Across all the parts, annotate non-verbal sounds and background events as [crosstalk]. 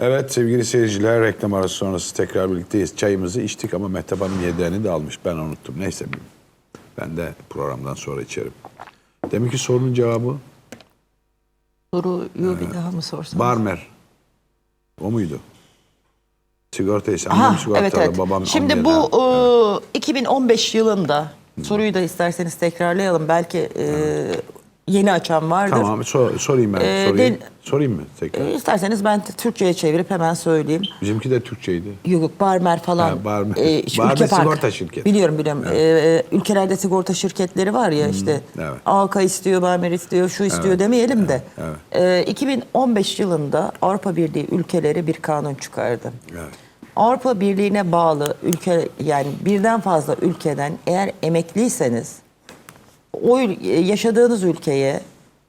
Evet sevgili seyirciler reklam arası sonrası tekrar birlikteyiz. Çayımızı içtik ama Mehtap Hanım yedeğini de almış. Ben unuttum. Neyse ben de programdan sonra içerim. Demek ki sorunun cevabı Soruyu bir daha mı sorsanız? Barmer. O muydu? Ha, annem sigortalı, evet evet. babam Şimdi bu e, 2015 yılında soruyu da isterseniz tekrarlayalım. Belki e, yeni açan vardır. Tamam sor- sorayım ben. Ee, sorayım. den- sorayım mı tekrar? E, isterseniz ben Türkçe'ye çevirip hemen söyleyeyim. Bizimki de Türkçeydi. Yok yok Barmer falan. Ha, Barmer. [laughs] işte Barmer ülke sigorta şirketi. Biliyorum biliyorum. Ee, ülkelerde sigorta şirketleri var ya işte. evet. Alka istiyor, Barmer istiyor, şu istiyor demeyelim de. evet. Ee, 2015 yılında Avrupa Birliği ülkeleri bir kanun çıkardı. Evet. Avrupa Birliği'ne bağlı ülke yani birden fazla ülkeden eğer emekliyseniz o ül- yaşadığınız ülkeye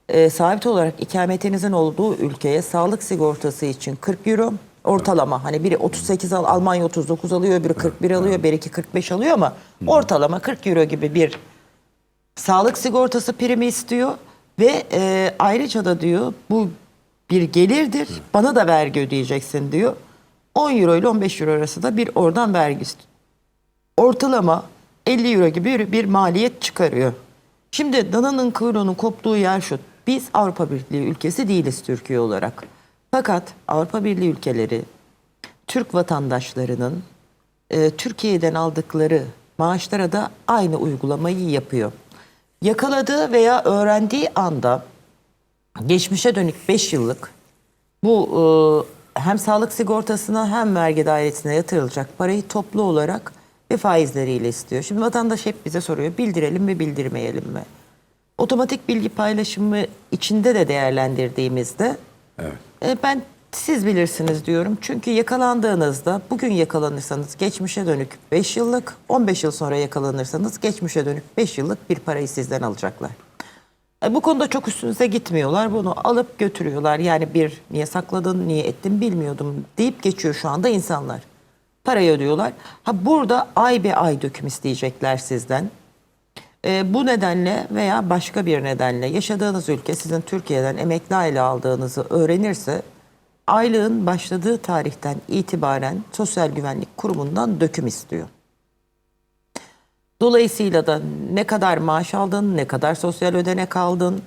e, sabit olarak ikametinizin olduğu ülkeye sağlık sigortası için 40 euro ortalama. Hani biri 38 al Almanya 39 alıyor biri 41 alıyor biri 45 alıyor ama ortalama 40 euro gibi bir sağlık sigortası primi istiyor ve e, ayrıca da diyor bu bir gelirdir bana da vergi ödeyeceksin diyor. 10 euro ile 15 euro arası da bir oradan vergi istiyor ortalama 50 euro gibi bir maliyet çıkarıyor. Şimdi dananın kuyruğunun koptuğu yer şu. Biz Avrupa Birliği ülkesi değiliz Türkiye olarak. Fakat Avrupa Birliği ülkeleri Türk vatandaşlarının e, Türkiye'den aldıkları maaşlara da aynı uygulamayı yapıyor. Yakaladığı veya öğrendiği anda geçmişe dönük 5 yıllık bu e, hem sağlık sigortasına hem vergi dairesine yatırılacak parayı toplu olarak ve faizleriyle istiyor. Şimdi vatandaş hep bize soruyor bildirelim mi bildirmeyelim mi? Otomatik bilgi paylaşımı içinde de değerlendirdiğimizde Evet. e, ben siz bilirsiniz diyorum. Çünkü yakalandığınızda bugün yakalanırsanız geçmişe dönük 5 yıllık, 15 yıl sonra yakalanırsanız geçmişe dönük 5 yıllık bir parayı sizden alacaklar. E, bu konuda çok üstünüze gitmiyorlar. Bunu alıp götürüyorlar. Yani bir niye sakladın, niye ettin bilmiyordum deyip geçiyor şu anda insanlar. Parayı ödüyorlar. Ha burada ay be ay döküm isteyecekler sizden. E, bu nedenle veya başka bir nedenle yaşadığınız ülke sizin Türkiye'den emekli aile aldığınızı öğrenirse aylığın başladığı tarihten itibaren Sosyal Güvenlik Kurumu'ndan döküm istiyor. Dolayısıyla da ne kadar maaş aldın, ne kadar sosyal ödenek aldın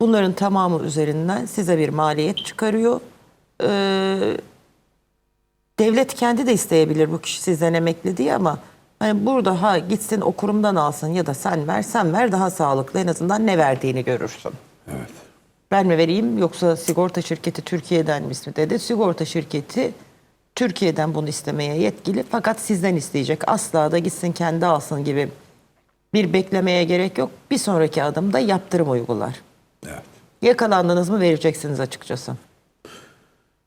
bunların tamamı üzerinden size bir maliyet çıkarıyor. Ee, devlet kendi de isteyebilir bu kişi sizden emekli diye ama hani burada ha gitsin o kurumdan alsın ya da sen ver sen ver daha sağlıklı en azından ne verdiğini görürsün. Evet. Ben mi vereyim yoksa sigorta şirketi Türkiye'den mi dedi. Sigorta şirketi Türkiye'den bunu istemeye yetkili fakat sizden isteyecek. Asla da gitsin kendi alsın gibi bir beklemeye gerek yok. Bir sonraki adımda yaptırım uygular. Evet. Yakalandınız mı vereceksiniz açıkçası.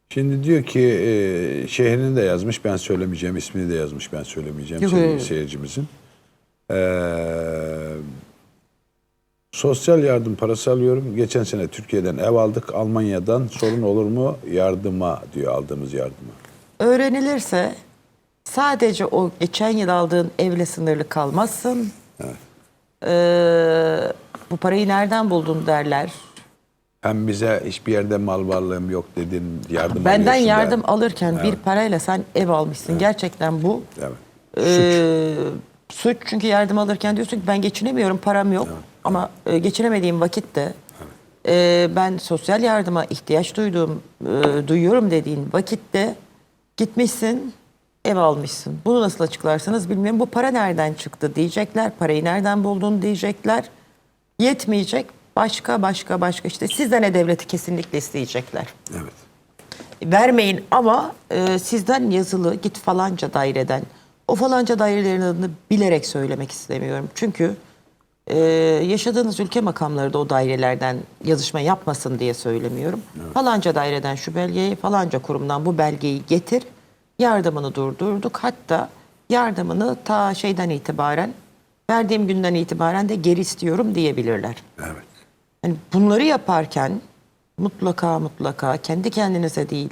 Şimdi diyor ki e, şehrini de yazmış ben söylemeyeceğim, ismini de yazmış ben söylemeyeceğim Yok, seyircimizin. Ee, sosyal yardım parası alıyorum. Geçen sene Türkiye'den ev aldık. Almanya'dan sorun olur mu? Yardıma diyor aldığımız yardıma. Öğrenilirse sadece o geçen yıl aldığın evle sınırlı kalmazsın. Evet. Ee, bu parayı nereden buldun derler. Hem bize hiçbir yerde mal varlığım yok dedin. Yardım Benden alıyorsun yardım der. alırken bir parayla sen ev almışsın. Gerçekten bu Evet. Ee, suç çünkü yardım alırken diyorsun ki ben geçinemiyorum param yok ama e, geçinemediğim vakitte e, ben sosyal yardıma ihtiyaç duyduğum e, duyuyorum dediğin vakitte gitmişsin ev almışsın. Bunu nasıl açıklarsınız bilmiyorum. Bu para nereden çıktı diyecekler. Parayı nereden buldun diyecekler. Yetmeyecek. Başka başka başka işte sizden ne devleti kesinlikle isteyecekler Evet. vermeyin ama e, sizden yazılı git falanca daireden. O falanca dairelerin adını bilerek söylemek istemiyorum. Çünkü e, yaşadığınız ülke makamları da o dairelerden yazışma yapmasın diye söylemiyorum. Falanca daireden şu belgeyi, falanca kurumdan bu belgeyi getir. Yardımını durdurduk. Hatta yardımını ta şeyden itibaren, verdiğim günden itibaren de geri istiyorum diyebilirler. Evet. Yani bunları yaparken mutlaka mutlaka kendi kendinize değil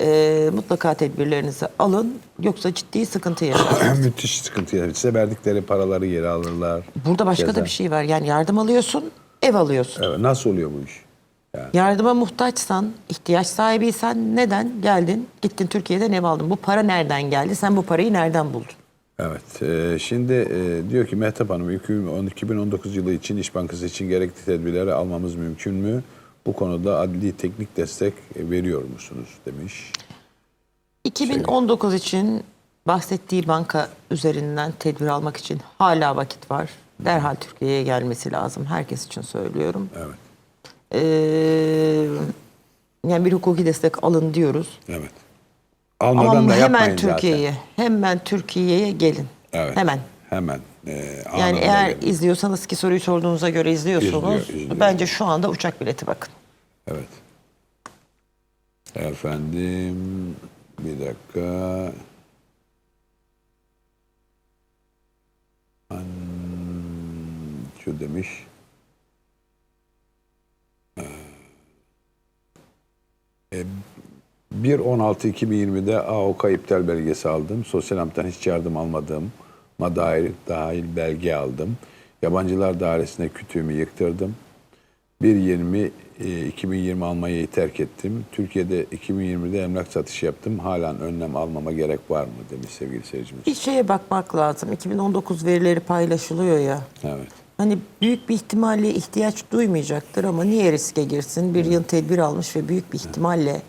e, mutlaka tedbirlerinizi alın yoksa ciddi sıkıntı yaşarsınız. [clears throat] Müthiş sıkıntı. yani. Size verdikleri paraları geri alırlar. Burada başka Ceza. da bir şey var. Yani yardım alıyorsun, ev alıyorsun. Evet. Nasıl oluyor bu iş? Yardıma muhtaçsan, ihtiyaç sahibiysen neden geldin, gittin Türkiye'den ev aldın? Bu para nereden geldi? Sen bu parayı nereden buldun? Evet. e, şimdi e, diyor ki Mehtap Hanım 2010 2019 yılı için İş Bankası için gerekli tedbirleri almamız mümkün mü? Bu konuda adli teknik destek e, veriyor musunuz demiş. 2019 için bahsettiği banka üzerinden tedbir almak için hala vakit var. Derhal Türkiye'ye gelmesi lazım. Herkes için söylüyorum. Evet. Ee, yani bir hukuki destek alın diyoruz. Evet. Almadan Ama da hemen yapmayın Türkiye'ye, hemen Türkiye'ye gelin. Evet. Hemen. Hemen. E, Yani anında eğer gelin. izliyorsanız ki soruyu sorduğunuza göre izliyorsunuz. İzliyor, izliyor. Bence şu anda uçak bileti bakın. Evet. Efendim bir dakika. An, şu demiş. Ee, 1.16.2020'de AOK iptal belgesi aldım. Sosyal hiç yardım almadığım dair dahil belge aldım. Yabancılar dairesine kütüğümü yıktırdım. 1.20 e, 2020 Almanya'yı terk ettim. Türkiye'de 2020'de emlak satışı yaptım. Halen önlem almama gerek var mı demiş sevgili seyircimiz. Bir şeye bakmak lazım. 2019 verileri paylaşılıyor ya. Evet. Hani büyük bir ihtimalle ihtiyaç duymayacaktır ama niye riske girsin? Bir yıl tedbir almış ve büyük bir ihtimalle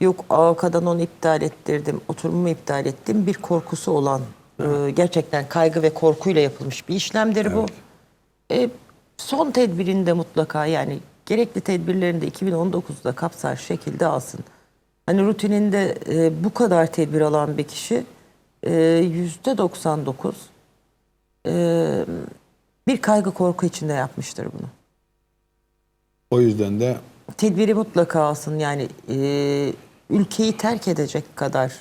yok AVK'dan onu iptal ettirdim, oturumumu iptal ettim. Bir korkusu olan, e, gerçekten kaygı ve korkuyla yapılmış bir işlemdir bu. E, son tedbirinde mutlaka yani gerekli tedbirlerini de 2019'da kapsar şekilde alsın. Hani rutininde e, bu kadar tedbir alan bir kişi e, yüzde 99 e, bir kaygı korku içinde yapmıştır bunu. O yüzden de Tedbiri mutlaka alsın yani e, ülkeyi terk edecek kadar,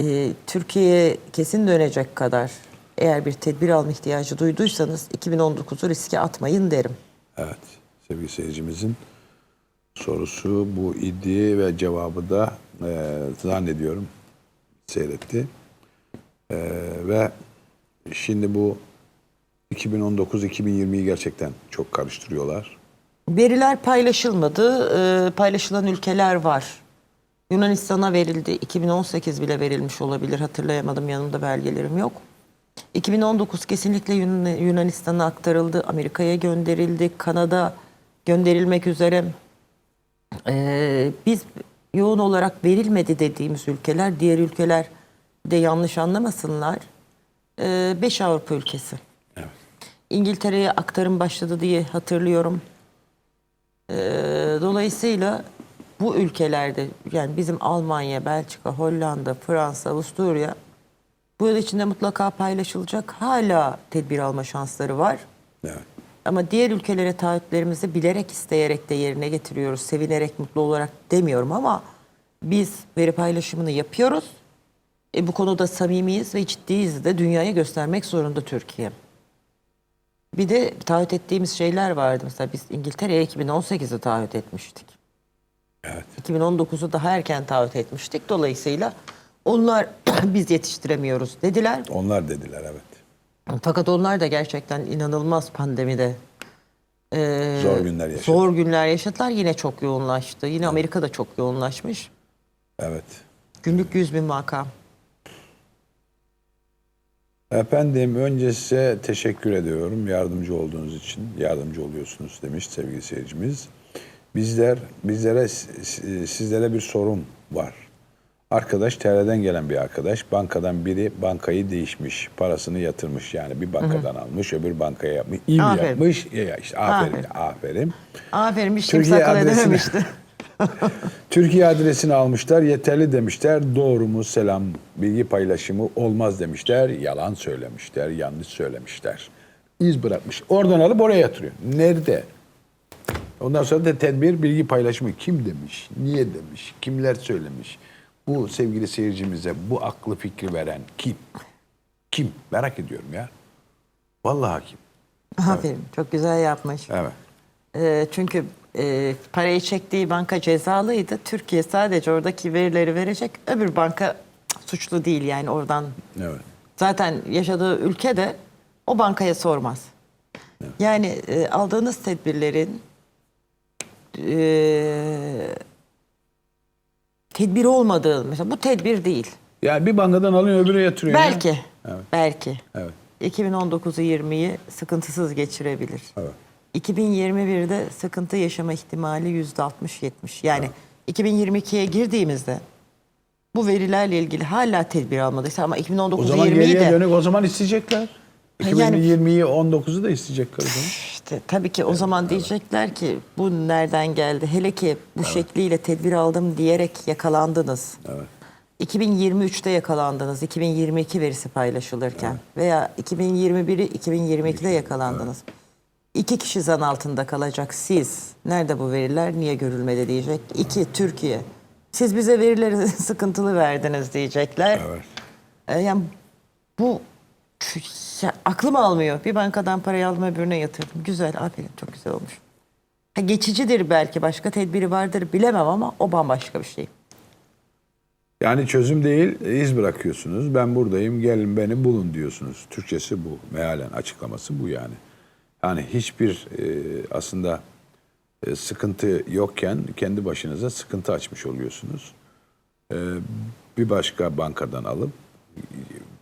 e, Türkiye'ye kesin dönecek kadar eğer bir tedbir alma ihtiyacı duyduysanız 2019'u riske atmayın derim. evet sevgili seyircimizin sorusu bu idi ve cevabı da e, zannediyorum seyretti. E, ve şimdi bu 2019-2020'yi gerçekten çok karıştırıyorlar. Veriler paylaşılmadı. Ee, paylaşılan ülkeler var. Yunanistan'a verildi. 2018 bile verilmiş olabilir. Hatırlayamadım. Yanımda belgelerim yok. 2019 kesinlikle Yunan- Yunanistan'a aktarıldı. Amerika'ya gönderildi. Kanada gönderilmek üzere. Ee, biz yoğun olarak verilmedi dediğimiz ülkeler, diğer ülkeler de yanlış anlamasınlar. 5 Avrupa ülkesi. Evet. İngiltere'ye aktarım başladı diye hatırlıyorum. Ee, dolayısıyla bu ülkelerde yani bizim Almanya, Belçika, Hollanda, Fransa, Avusturya bu yıl içinde mutlaka paylaşılacak. Hala tedbir alma şansları var. Evet. Ama diğer ülkelere taahhütlerimizi bilerek isteyerek de yerine getiriyoruz. Sevinerek, mutlu olarak demiyorum ama biz veri paylaşımını yapıyoruz. E, bu konuda samimiyiz ve ciddiyiz de dünyaya göstermek zorunda Türkiye. Bir de taahhüt ettiğimiz şeyler vardı. Mesela biz İngiltere'ye 2018'de taahhüt etmiştik. Evet. 2019'u daha erken taahhüt etmiştik. Dolayısıyla onlar [clears throat] biz yetiştiremiyoruz dediler. Onlar dediler evet. Fakat onlar da gerçekten inanılmaz pandemide e, Zor günler yaşadı. Zor günler yaşadılar. Yine çok yoğunlaştı. Yine Amerika'da çok yoğunlaşmış. Evet. Günlük 100 bin vaka. Efendim önce size teşekkür ediyorum yardımcı olduğunuz için. Yardımcı oluyorsunuz demiş sevgili seyircimiz. Bizler bizlere sizlere bir sorun var. Arkadaş TR'den gelen bir arkadaş. Bankadan biri bankayı değişmiş. Parasını yatırmış. Yani bir bankadan almış, öbür bankaya yapmış. İyi mi Aferin. yapmış? Ya işte aferin, Aferin. aferin. Aferin Türkiye sakın adresine- edememişti. [laughs] Türkiye adresini almışlar, yeterli demişler. Doğru mu selam, bilgi paylaşımı olmaz demişler. Yalan söylemişler, yanlış söylemişler. İz bırakmış. Oradan alıp oraya yatırıyor. Nerede? Ondan sonra da tedbir, bilgi paylaşımı kim demiş, niye demiş, kimler söylemiş. Bu sevgili seyircimize bu aklı fikri veren kim? Kim? Merak ediyorum ya. Vallahi kim? Aferin. Çok güzel yapmış. Evet. E, çünkü e, parayı çektiği banka cezalıydı. Türkiye sadece oradaki verileri verecek. Öbür banka suçlu değil yani oradan Evet. zaten yaşadığı ülke de o bankaya sormaz. Yani e, aldığınız tedbirlerin e, tedbir olmadığı mesela bu tedbir değil. Yani bir bankadan alıyor öbürüne yatırıyor. ya. Belki. Evet. Belki. Evet. 2019'u 20'yi sıkıntısız geçirebilir. Evet. 2021'de sıkıntı yaşama ihtimali %60-70. Yani 2022'ye girdiğimizde bu verilerle ilgili hala tedbir almadıysa ama O 2019'u zaman 20'yi geriye dönük o zaman isteyecekler. Yani- 2020'yi 19'u da isteyecekler o zaman. işte tabii ki o zaman diyecekler ki bu nereden geldi? Hele ki bu şekliyle tedbir aldım diyerek yakalandınız. Evet. 2023'te yakalandınız. 2022 verisi paylaşılırken veya 2021'i 2022'de yakalandınız. İki kişi zan altında kalacak. Siz nerede bu veriler niye görülmedi diyecek. İki Türkiye. Siz bize verileri [laughs] sıkıntılı verdiniz diyecekler. Evet. E, Yani bu ya, aklım almıyor. Bir bankadan parayı aldım öbürüne yatırdım. Güzel, aferin çok güzel olmuş. Ha, geçicidir belki, başka tedbiri vardır bilemem ama o bambaşka bir şey. Yani çözüm değil, iz bırakıyorsunuz. Ben buradayım, gelin beni bulun diyorsunuz. Türkçesi bu. Mealen açıklaması bu yani. Yani hiçbir e, aslında e, sıkıntı yokken kendi başınıza sıkıntı açmış oluyorsunuz. E, bir başka bankadan alıp e,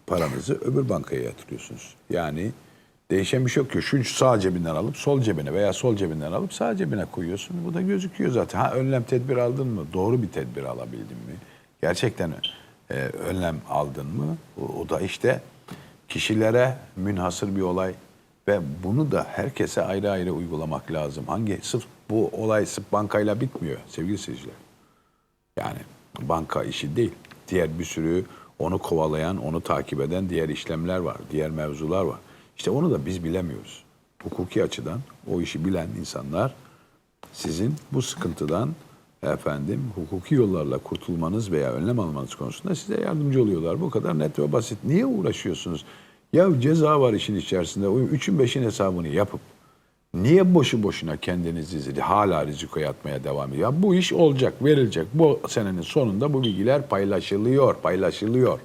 paranızı öbür bankaya yatırıyorsunuz. Yani değişen bir şey yok ki. Şu sağ cebinden alıp sol cebine veya sol cebinden alıp sağ cebine koyuyorsun. Bu da gözüküyor zaten. Ha önlem tedbir aldın mı? Doğru bir tedbir alabildin mi? Gerçekten e, önlem aldın mı? O, o da işte kişilere münhasır bir olay ve bunu da herkese ayrı ayrı uygulamak lazım. Hangi sırf bu olay sırf bankayla bitmiyor sevgili seyirciler. Yani banka işi değil. Diğer bir sürü onu kovalayan, onu takip eden diğer işlemler var, diğer mevzular var. İşte onu da biz bilemiyoruz. Hukuki açıdan o işi bilen insanlar sizin bu sıkıntıdan efendim hukuki yollarla kurtulmanız veya önlem almanız konusunda size yardımcı oluyorlar. Bu kadar net ve basit. Niye uğraşıyorsunuz? Ya ceza var işin içerisinde. Üçün beşin hesabını yapıp Niye boşu boşuna kendinizi zili- hala rizikoya atmaya devam ediyor? Bu iş olacak, verilecek. Bu senenin sonunda bu bilgiler paylaşılıyor, paylaşılıyor.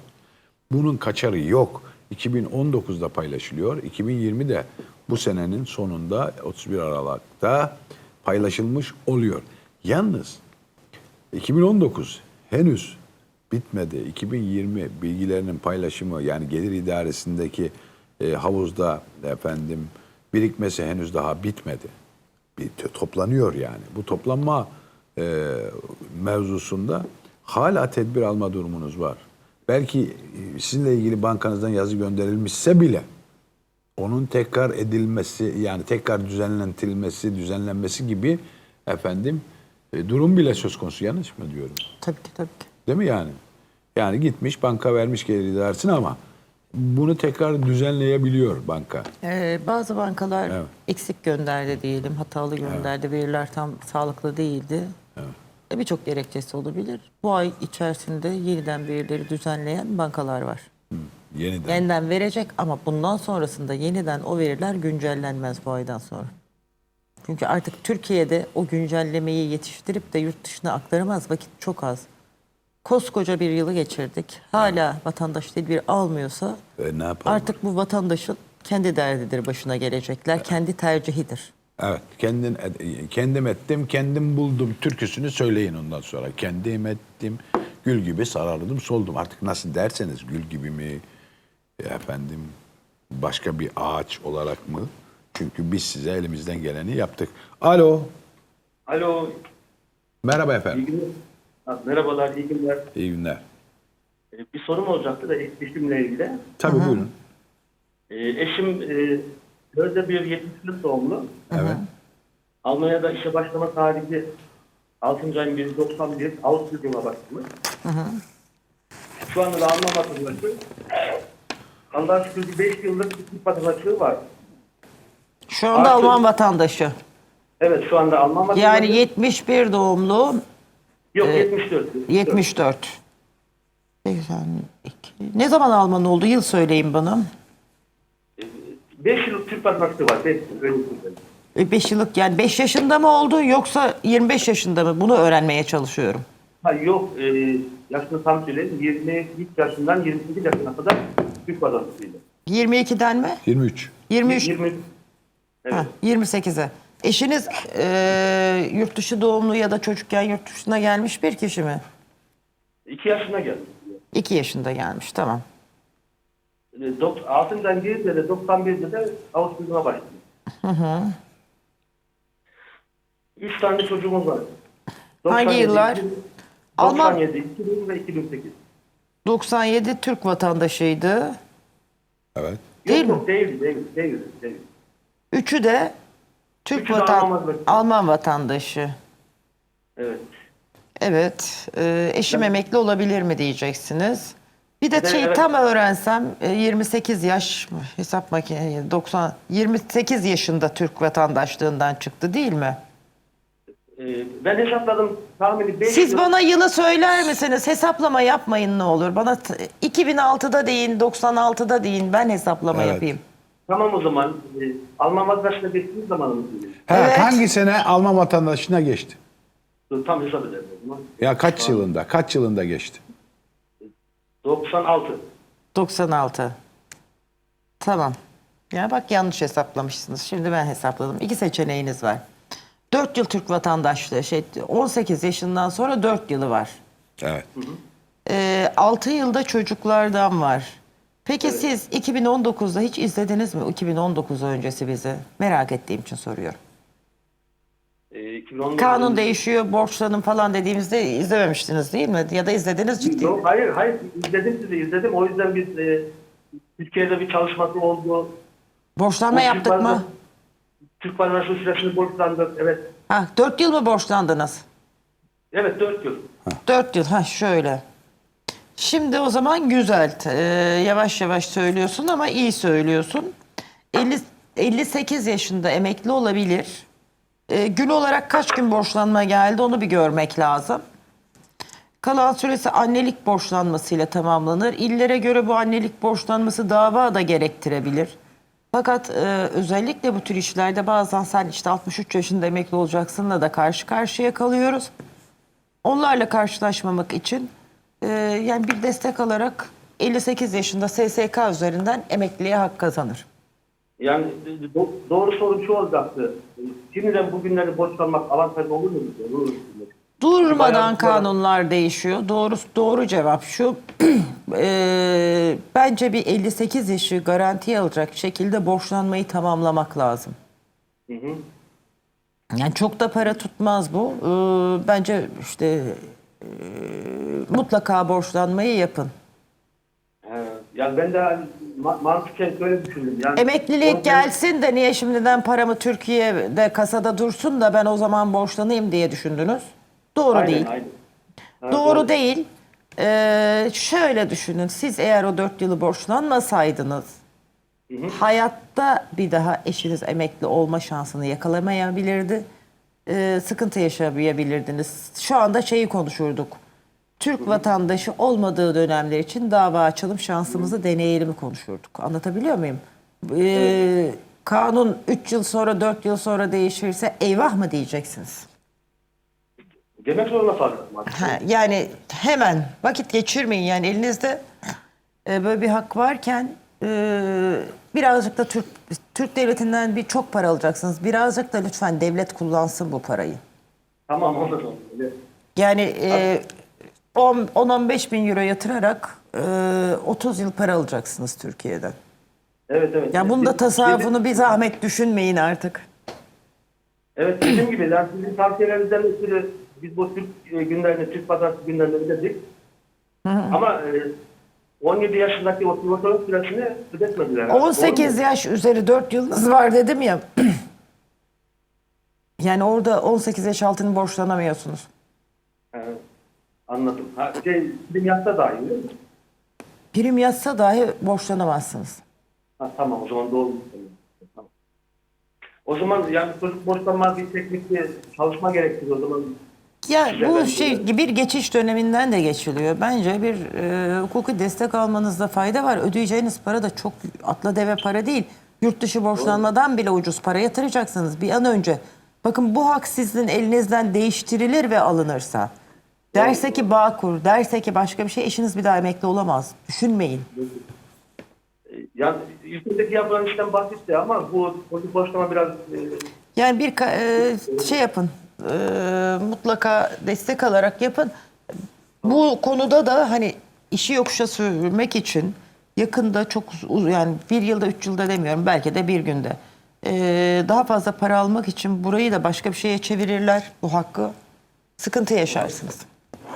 Bunun kaçarı yok. 2019'da paylaşılıyor. 2020'de bu senenin sonunda 31 Aralık'ta paylaşılmış oluyor. Yalnız 2019 henüz bitmedi. 2020 bilgilerinin paylaşımı yani gelir idaresindeki e, havuzda efendim birikmesi henüz daha bitmedi. Bir to- toplanıyor yani. Bu toplanma e, mevzusunda hala tedbir alma durumunuz var. Belki e, sizinle ilgili bankanızdan yazı gönderilmişse bile onun tekrar edilmesi yani tekrar düzenlentirilmesi, düzenlenmesi gibi efendim e, durum bile söz konusu. Yanlış mı diyorum? Tabii ki tabii ki. Değil mi yani? Yani gitmiş banka vermiş gelir idaresine ama bunu tekrar düzenleyebiliyor banka. Ee, bazı bankalar Evet. eksik gönderdi diyelim, hatalı gönderdi, veriler tam sağlıklı değildi. E, Birçok gerekçesi olabilir. Bu ay içerisinde yeniden verileri düzenleyen bankalar var. Yeniden. Yeniden verecek ama bundan sonrasında yeniden o veriler güncellenmez bu aydan sonra. Çünkü artık Türkiye'de o güncellemeyi yetiştirip de yurt dışına aktaramaz vakit çok az. Koskoca bir yılı geçirdik. Hala vatandaş tedbir almıyorsa E, ne yapalım? artık bu vatandaşın kendi derdidir başına gelecekler. Kendi tercihidir. Evet, kendin ed- kendim ettim, kendim buldum türküsünü söyleyin ondan sonra. Kendim ettim, gül gibi sarardım, soldum. Artık nasıl derseniz gül gibi mi, e, efendim başka bir ağaç olarak mı? Çünkü biz size elimizden geleni yaptık. Alo, Alo, merhaba iyi efendim. günler. Ha, merhabalar, iyi günler. İyi günler. Ee, Bir sorum olacaktı da eşimle ilgili. Tabii buyurun. Ee, eşim e, Gözde bir 70'li doğumlu. Evet. Almanya'da işe başlama tarihi 6. ayın 191 Ağustos yılına başlamış. Şu anda da Alman vatandaşı. Allah'a şükür 5 yıllık Türk vatandaşlığı var. Şu anda Artık- Alman vatandaşı. Evet şu anda Alman vatandaşı. Yani 71 doğumlu, Yok 74. 74. 82. Ne zaman Alman oldu? Yıl söyleyin bana. 5 yıllık Türk vatandaşlığı var. 5 yıl. Öyle söyleyeyim. 5 yıllık yani 5 yaşında mı oldu yoksa 25 yaşında mı? Bunu öğrenmeye çalışıyorum. Ha, yok, e, yaşını tam söyleyeyim. 23 yaşından 28 yaşına kadar Türk vatandaşıydı. 22'den mi? 23. 23. 20, evet. Ha, 28'e. Eşiniz e, yurt dışı doğumlu ya da çocukken yurt dışına gelmiş bir kişi mi? 2 yaşına geldi. 2 yaşında gelmiş tamam. 6'dan girdi de 91'de de Avusturya'ya başladı. Hı hı. Üç tane çocuğumuz var. Hangi 97, yıllar? 2000, Alman- 97, 2000 ve 2008. 97 Türk vatandaşıydı. Evet. Değil yok, mi? Yok değil, değil, değil, değil. Üçü de Türk Üçü de vatan Alman vatandaşı. Alman vatandaşı. Evet. Evet. e, eşim emekli olabilir mi diyeceksiniz. Bir de Evet, şey evet. tam öğrensem e, 28 yaş hesap makinesi 90 28 yaşında Türk vatandaşlığından çıktı değil mi? Ee, ben hesapladım tahmini 5 Siz bana yılı söyler misiniz? Hesaplama yapmayın ne olur. Bana t- 2006'da deyin, 96'da deyin. Ben hesaplama Evet. yapayım. Tamam o zaman. E, Alman vatandaşına geçtiğimiz zamanımız gibi. Ha, Evet. Hangi sene Alman vatandaşına geçti? Dur, tam hesap edelim o zaman. Ya kaç yılında? Kaç yılında geçti? 96. 96. Tamam. Ya bak yanlış hesaplamışsınız. Şimdi ben hesapladım. İki seçeneğiniz var. 4 yıl Türk vatandaşlığı. Şey, 18 yaşından sonra 4 yılı var. Evet. Ee, 6 yılda çocuklardan var. Peki siz 2019'da hiç izlediniz mi 2019 öncesi bizi? Merak ettiğim için soruyorum. E, 2019 Kanun değişiyor, borçlanın falan dediğimizde izlememiştiniz değil mi? Ya da izlediniz ciddi. Yok, hayır, hayır. izledim sizi, izledim. O yüzden biz e, Türkiye'de bir çalışması oldu. Borçlanma O yaptık Türk mı? Türk vatandaşı süresini borçlandık. Evet. Ha, 4 yıl mı borçlandınız? Evet, 4 yıl. 4 yıl. Ha şöyle. Şimdi o zaman güzel. Ee, yavaş yavaş söylüyorsun ama iyi söylüyorsun. 50, 58 yaşında emekli olabilir. Ee, gün olarak kaç gün borçlanma geldi onu bir görmek lazım. Kalan süresi annelik borçlanmasıyla tamamlanır. İllere göre bu annelik borçlanması dava da gerektirebilir. Fakat e, özellikle bu tür işlerde bazen sen işte 63 yaşında emekli olacaksınla da karşı karşıya kalıyoruz. Onlarla karşılaşmamak için e, yani bir destek alarak 58 yaşında SSK üzerinden emekliye hak kazanır. Yani e, do- doğru soru şu olacaktı. E, Şimdiden bugünleri borçlanmak avantajlı olur mu? Olur? Durmadan Bayağı- kanunlar değişiyor. Doğru doğru cevap şu. Eee, [clears throat] bence bir 58 yaşı garantiye alacak şekilde borçlanmayı tamamlamak lazım. Hı hı. Yani çok da para tutmaz bu. Eee, bence işte eee, mutlaka borçlanmayı yapın. Yani ben de hani ma- mantıken şöyle düşündüm. Yani Emeklilik gelsin de niye şimdiden paramı Türkiye'de kasada dursun da ben o zaman borçlanayım diye düşündünüz. Doğru Aynen, değil. aynen. Ha, Doğru değil. Ee, şöyle düşünün. Siz eğer o dört yılı borçlanmasaydınız hayatta bir daha eşiniz emekli olma şansını yakalamayabilirdi. Ee, sıkıntı yaşayabilirdiniz. Şu anda şeyi konuşurduk. Türk vatandaşı olmadığı dönemler için dava açalım şansımızı deneyelim konuşurduk. Anlatabiliyor muyum? Ee, kanun 3 yıl sonra 4 yıl sonra değişirse eyvah mı diyeceksiniz? Demek zorunda kaldım. Ha, yani hemen vakit geçirmeyin yani elinizde e, böyle bir hak varken e, birazcık da Türk Türk devletinden bir çok para alacaksınız. Birazcık da lütfen devlet kullansın bu parayı. Tamam. Evet. Yani e, 10-15 bin euro yatırarak e, 30 yıl para alacaksınız Türkiye'den. Evet evet. Yani bunun da tasarrufunu bir zahmet düşünmeyin artık. Evet dediğim gibi yani sizin tavsiyelerinizden ötürü biz bu Türk e, günlerini, Türk pazartesi günlerini ödedik. Ama e, 17 yaşındaki o sigortalık süresini ödetmediler. 18 yaş üzeri 4 yılınız var dedim ya. [clears throat] yani orada 18 yaş altını borçlanamıyorsunuz. Evet, anladım. Ha, şey, bizim yaşta dahil değil mi? Prim yatsa dahi borçlanamazsınız. Ha, tamam o zaman doğru. Tamam. O zaman yani çocuk borçlanma bir teknik bir çalışma gerektiriyor o zaman. Ya Güzel, bu bence şey bir geçiş döneminden de geçiliyor. Bence bir e, hukuki destek almanızda fayda var. Ödeyeceğiniz para da çok atla deve para değil. Yurt dışı borçlanmadan bile ucuz para yatıracaksınız bir an önce. Bakın bu hak sizin elinizden değiştirilir ve alınırsa. Derse ki Bağkur, derse ki başka bir şey eşiniz bir daha emekli olamaz. Düşünmeyin. E, Yani ülkedeki yapılan işten bahsetti ama bu çocuk borçlama biraz e, Yani bir ka- e, şey yapın. E, mutlaka destek alarak yapın. Bu konuda da hani işi yokuşa sürmek için yakında çok uz- yani bir yılda üç yılda demiyorum belki de bir günde e, daha fazla para almak için burayı da başka bir şeye çevirirler bu hakkı. Sıkıntı yaşarsınız.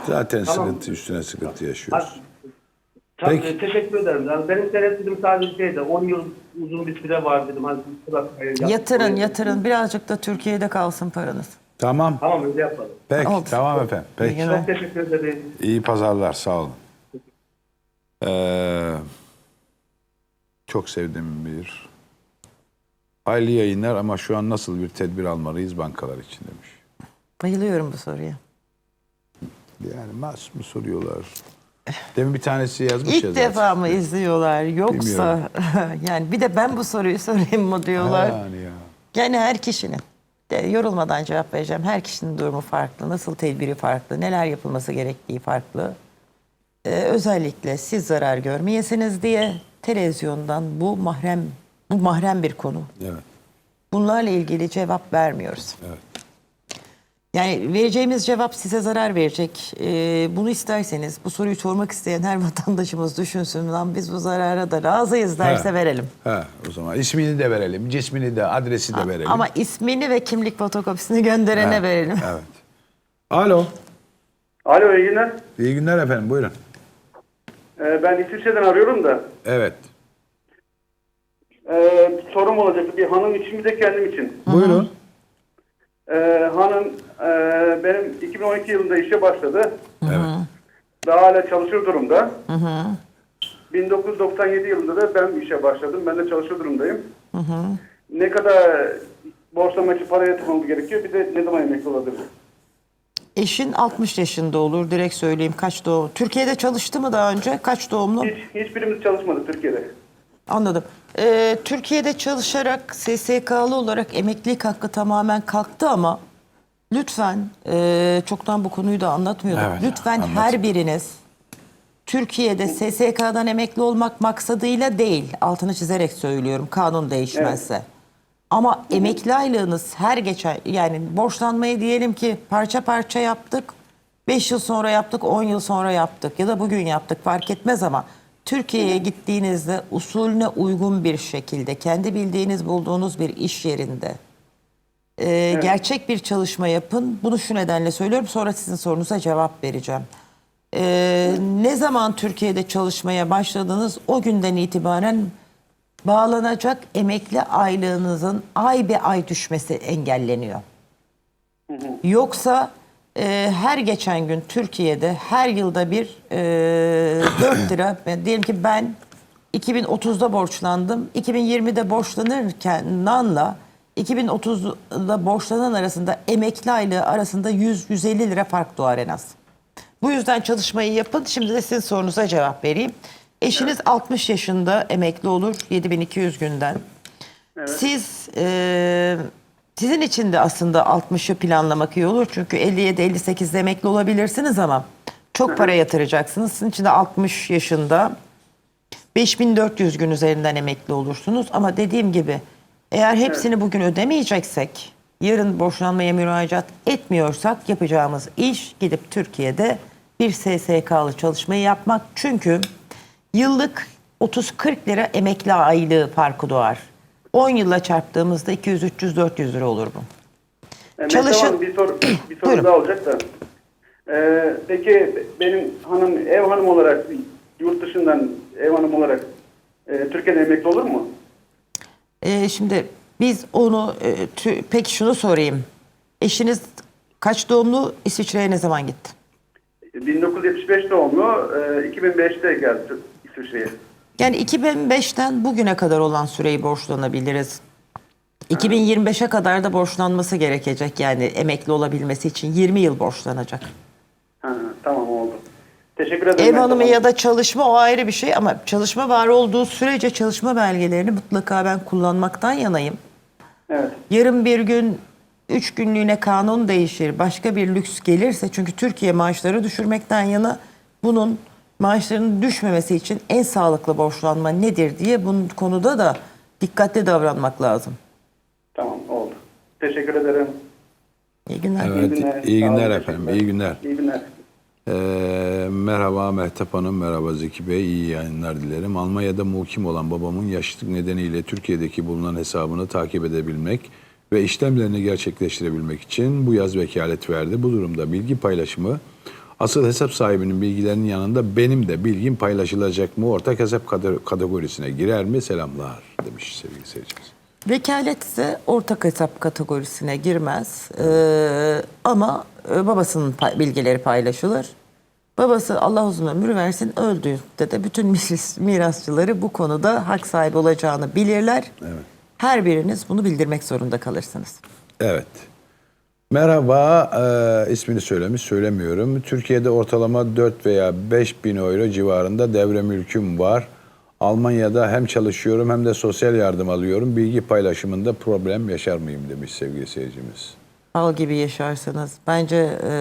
Zaten Tamam. sıkıntı üstüne sıkıntı yaşıyoruz. Tabii, Peki. teşekkür ederim. Yani benim tereddütüm sadece şeydi. 10 yıl uzun bir süre var dedim. Hani sıra Yatırın yatırın birazcık da Türkiye'de kalsın paranız. Tamam. Tamam öyle yapalım. Peki. Oldu. Tamam efendim. Peki. Çok teşekkür ederim. İyi pazarlar. Sağ olun. Ee, çok sevdiğim bir hayırlı yayınlar ama şu an nasıl bir tedbir almalıyız bankalar için demiş. Bayılıyorum bu soruya. Yani mas mı soruyorlar? Demin bir tanesi yazmış ya İlk zaten. defa mı izliyorlar yoksa Bilmiyorum. [laughs] yani bir de ben bu soruyu sorayım mı diyorlar. Yani ya. Yani her kişinin yorulmadan cevap vereceğim. Her kişinin durumu farklı, nasıl tedbiri farklı, neler yapılması gerektiği farklı. Ee, özellikle siz zarar görmeyesiniz diye televizyondan bu mahrem bu mahrem bir konu. Evet. Bunlarla ilgili cevap vermiyoruz. Evet. Yani vereceğimiz cevap size zarar verecek. Ee, bunu isterseniz bu soruyu sormak isteyen her [laughs] vatandaşımız düşünsün. Lan biz bu zarara da razıyız derse Ha. verelim. Ha, o zaman ismini de verelim, cismini de, adresi de verelim. Ama ismini ve kimlik fotokopisini gönderene Ha, verelim. Evet. Alo. Alo iyi günler. İyi günler efendim. Buyurun. Ee, ben İsviçre'den arıyorum da. Evet. Ee, bir sorum olacak. Bir hanım için bir de kendim için. Buyurun. Ee, hanım e, benim 2012 yılında işe başladı. Evet. Ve hala çalışır durumda. 1997 yılında da ben işe başladım. Ben de çalışır durumdayım. Ne kadar borçlama için para yatırmamız gerekiyor? Bir de ne zaman emekli olabilir? Eşin 60 yaşında olur. Direkt söyleyeyim kaç doğum. Türkiye'de çalıştı mı daha önce? Kaç doğumlu? Hiç, hiçbirimiz çalışmadık Türkiye'de. Anladım. Ee, Türkiye'de çalışarak SSK'lı olarak emeklilik hakkı tamamen kalktı ama lütfen e, çoktan bu konuyu da anlatmıyorduk. Evet, lütfen anlat. her biriniz Türkiye'de SSK'dan emekli olmak maksadıyla değil, altını çizerek söylüyorum kanun değişmezse. Ama emekli aylığınız her geçen yani borçlanmayı diyelim ki parça parça yaptık. 5 yıl sonra yaptık, 10 yıl sonra yaptık ya da bugün yaptık fark etmez ama Türkiye'ye gittiğinizde usulüne uygun bir şekilde kendi bildiğiniz bulduğunuz bir iş yerinde e, gerçek bir çalışma yapın. Bunu şu nedenle söylüyorum sonra sizin sorunuza cevap vereceğim. E, ne zaman Türkiye'de çalışmaya başladınız o günden itibaren bağlanacak emekli aylığınızın ay be ay düşmesi engelleniyor. Yoksa e, her geçen gün Türkiye'de her yılda bir e, [clears throat] 4 lira ben- diyelim ki ben 2030'da borçlandım. 2020'de borçlanırken nanla 2030'da borçlanan arasında emekli aylığı arasında 100-150 lira fark doğar en az. Bu yüzden çalışmayı yapın. Şimdi de sizin sorunuza cevap vereyim. Eşiniz 60 yaşında emekli olur 7200 günden. Siz e, sizin için de aslında 60'ı planlamak iyi olur. Çünkü 57-58'de emekli olabilirsiniz ama çok para yatıracaksınız. Sizin için de 60 yaşında 5400 gün üzerinden emekli olursunuz. Ama dediğim gibi eğer hepsini bugün ödemeyeceksek, yarın borçlanmaya müracaat etmiyorsak yapacağımız iş gidip Türkiye'de bir SSK'lı çalışmayı yapmak. Çünkü yıllık 30-40 lira emekli aylığı farkı doğar. 10 yılla çarptığımızda 200, 300, 400 lira olur bu. Ee, Çalışın- Hanım, [clears throat] bir soru, bir Buyurun. soru daha olacak da. Ee, peki benim hanım ev hanım olarak yurt dışından ev hanım olarak e, Türkiye'de emekli olur mu? Ee, şimdi biz onu e, tü- peki şunu sorayım. Eşiniz kaç doğumlu İsviçre'ye ne zaman gitti? 1975 doğumlu, e, 2005'te geldi İsviçre'ye. Yani 2005'ten bugüne kadar olan süreyi borçlanabiliriz. 2025'e kadar da borçlanması gerekecek yani emekli olabilmesi için 20 yıl borçlanacak. Ha, tamam oldu. Teşekkür ederim. Ev hanımı Hanım. ya da çalışma o ayrı bir şey ama çalışma var olduğu sürece çalışma belgelerini mutlaka ben kullanmaktan yanayım. Evet. Yarın bir gün üç günlüğüne kanun değişir, başka bir lüks gelirse çünkü Türkiye maaşları düşürmekten yana bunun maaşlarının düşmemesi için en sağlıklı borçlanma nedir diye bunun konuda da dikkatli davranmak lazım. Tamam oldu. Teşekkür ederim. İyi günler. Evet, günler. iyi Sağ olun, günler efendim, iyi günler. İyi günler. Ee, merhaba Mehtap Hanım, merhaba Zeki Bey, iyi yayınlar dilerim. Almanya'da mukim olan babamın yaşlılık nedeniyle Türkiye'deki bulunan hesabını takip edebilmek ve işlemlerini gerçekleştirebilmek için bu yaz vekalet verdi. Bu durumda bilgi paylaşımı asıl hesap sahibinin bilgilerinin yanında benim de bilgim paylaşılacak mı? Ortak hesap kate- kategorisine girer mi? Selamlar demiş sevgili seyircimiz. Vekalet ise ortak hesap kategorisine girmez. Ee, ama e, babasının bilgileri paylaşılır. Babası Allah uzun ömür versin öldüğünde de bütün miras- mirasçıları bu konuda hak sahibi olacağını bilirler. Her biriniz bunu bildirmek zorunda kalırsınız. Evet. Merhaba, e, ismini söylemiş, söylemiyorum. Türkiye'de ortalama 4 veya 5 bin euro civarında devre mülküm var. Almanya'da hem çalışıyorum hem de sosyal yardım alıyorum. Bilgi paylaşımında problem yaşar mıyım demiş sevgili seyircimiz. Al gibi yaşarsınız. Bence e,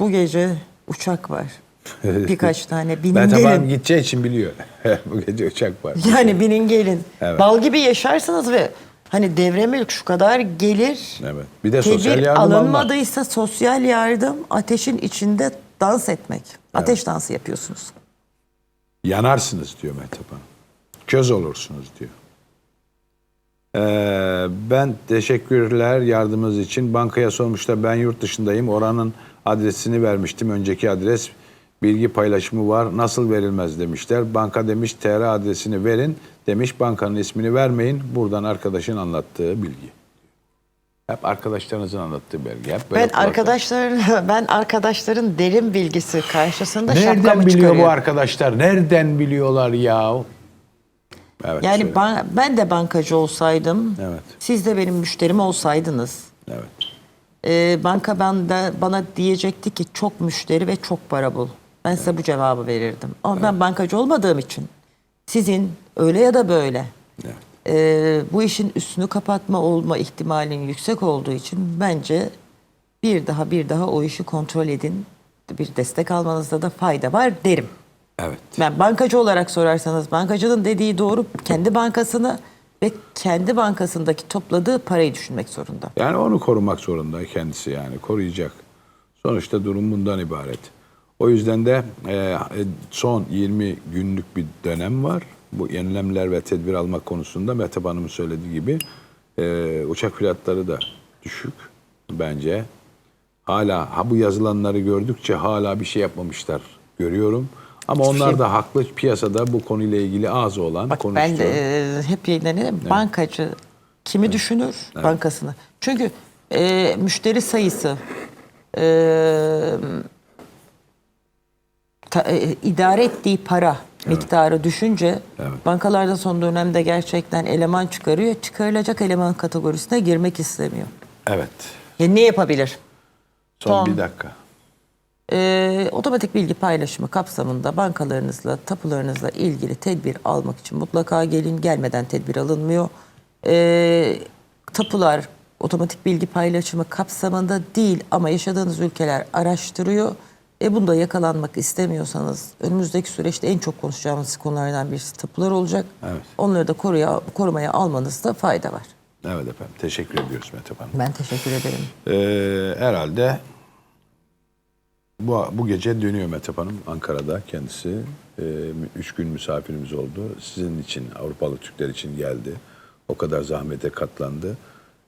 bu gece uçak var. [laughs] Birkaç tane binin Ben gelin. tamam gideceği için biliyor. [laughs] Bu gece uçak var. Yani binin gelin. Evet. Bal gibi yaşarsınız ve hani devre mülk şu kadar gelir. Evet. Bir de sosyal Tedbir yardım almak. alınmadıysa sosyal yardım ateşin içinde dans etmek. Ateş dansı yapıyorsunuz. Yanarsınız diyor Mehtap Hanım. Köz olursunuz diyor. Ee, ben teşekkürler yardımınız için. Bankaya sormuşlar ben yurt dışındayım. Oranın adresini vermiştim. Önceki adres bilgi paylaşımı var. Nasıl verilmez demişler. Banka demiş TR adresini verin. Demiş bankanın ismini vermeyin. Buradan arkadaşın anlattığı bilgi. Hep arkadaşlarınızın anlattığı bilgi. Hep böyle Ben kulaktan- arkadaşlar [laughs] ben arkadaşların derin bilgisi karşısında Nereden şapkamı biliyor bu çıkarıyorum. arkadaşlar? Nereden biliyorlar ya? Evet. Yani söyle. ban- ben de bankacı olsaydım, Evet. siz de benim müşterim olsaydınız, Evet. e, banka bende, bana diyecekti ki çok müşteri ve çok para bul. Ben size bu cevabı verirdim. Ama ben bankacı olmadığım için sizin öyle ya da böyle Evet. e, bu işin üstünü kapatma olma ihtimalinin yüksek olduğu için bence bir daha bir daha o işi kontrol edin. Bir destek almanızda da fayda var derim. Evet. Ben bankacı olarak sorarsanız bankacının dediği doğru kendi bankasını ve kendi bankasındaki topladığı parayı düşünmek zorunda. Yani onu korumak zorunda kendisi yani koruyacak. Sonuçta durum bundan ibaret. O yüzden de e, son 20 günlük bir dönem var. Bu yenilemler ve tedbir almak konusunda Mehtap Hanım'ın söylediği gibi e, uçak fiyatları da düşük bence. Hala ha bu yazılanları gördükçe hala bir şey yapmamışlar görüyorum. Ama Hiçbir onlar şey- da haklı piyasada bu konuyla ilgili ağzı olan Bak konuştuğu. ben e, hep yayınlarım bankacı kimi düşünür? Bankasını. Çünkü e, müşteri sayısı e, ta- e, idare ettiği para miktarı düşünce Evet. bankalarda son dönemde gerçekten eleman çıkarıyor. Çıkarılacak eleman kategorisine girmek istemiyor. Evet. Ya ne yapabilir? Son Tamam. bir dakika. Ee, otomatik bilgi paylaşımı kapsamında bankalarınızla, tapularınızla ilgili tedbir almak için mutlaka gelin. Gelmeden tedbir alınmıyor. Ee, tapular otomatik bilgi paylaşımı kapsamında değil ama yaşadığınız ülkeler araştırıyor. E bunda yakalanmak istemiyorsanız önümüzdeki süreçte en çok konuşacağımız konulardan birisi tapular olacak. Evet. Onları da koruya, korumaya almanızda fayda var. Evet efendim. Teşekkür ediyoruz Mehtap Hanım. Ben teşekkür ederim. Ee, herhalde bu, bu gece dönüyor Mehtap Hanım Ankara'da kendisi. Ee, üç gün misafirimiz oldu. Sizin için, Avrupalı Türkler için geldi. O kadar zahmete katlandı.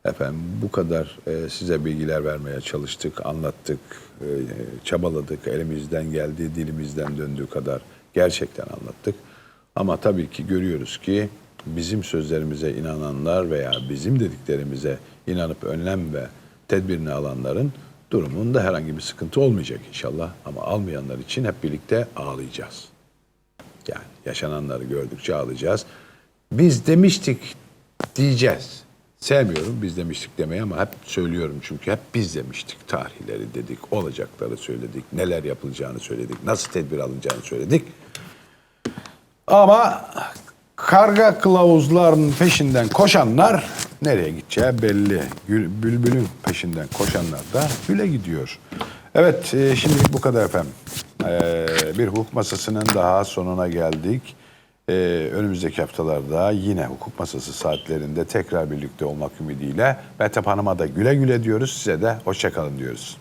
Efendim bu kadar e, size bilgiler vermeye çalıştık, anlattık, e, çabaladık. Elimizden geldiği, dilimizden döndüğü kadar gerçekten anlattık. Ama tabii ki görüyoruz ki bizim sözlerimize inananlar veya bizim dediklerimize inanıp önlem ve tedbirini alanların durumunda herhangi bir sıkıntı olmayacak inşallah. Ama almayanlar için hep birlikte ağlayacağız. Yani yaşananları gördükçe ağlayacağız. Biz demiştik diyeceğiz. Sevmiyorum biz demiştik demeyi ama hep söylüyorum çünkü hep biz demiştik. Tarihleri dedik, olacakları söyledik, neler yapılacağını söyledik, nasıl tedbir alınacağını söyledik. Ama karga kılavuzların peşinden koşanlar nereye gideceği belli. Bülbülün peşinden koşanlar da güle gidiyor. Evet e, şimdilik bu kadar efendim. Ee, bir hukuk masasının daha sonuna geldik. Ee, önümüzdeki haftalarda yine hukuk masası saatlerinde tekrar birlikte olmak ümidiyle Betap Hanım'a da güle güle diyoruz. Size de hoşçakalın diyoruz.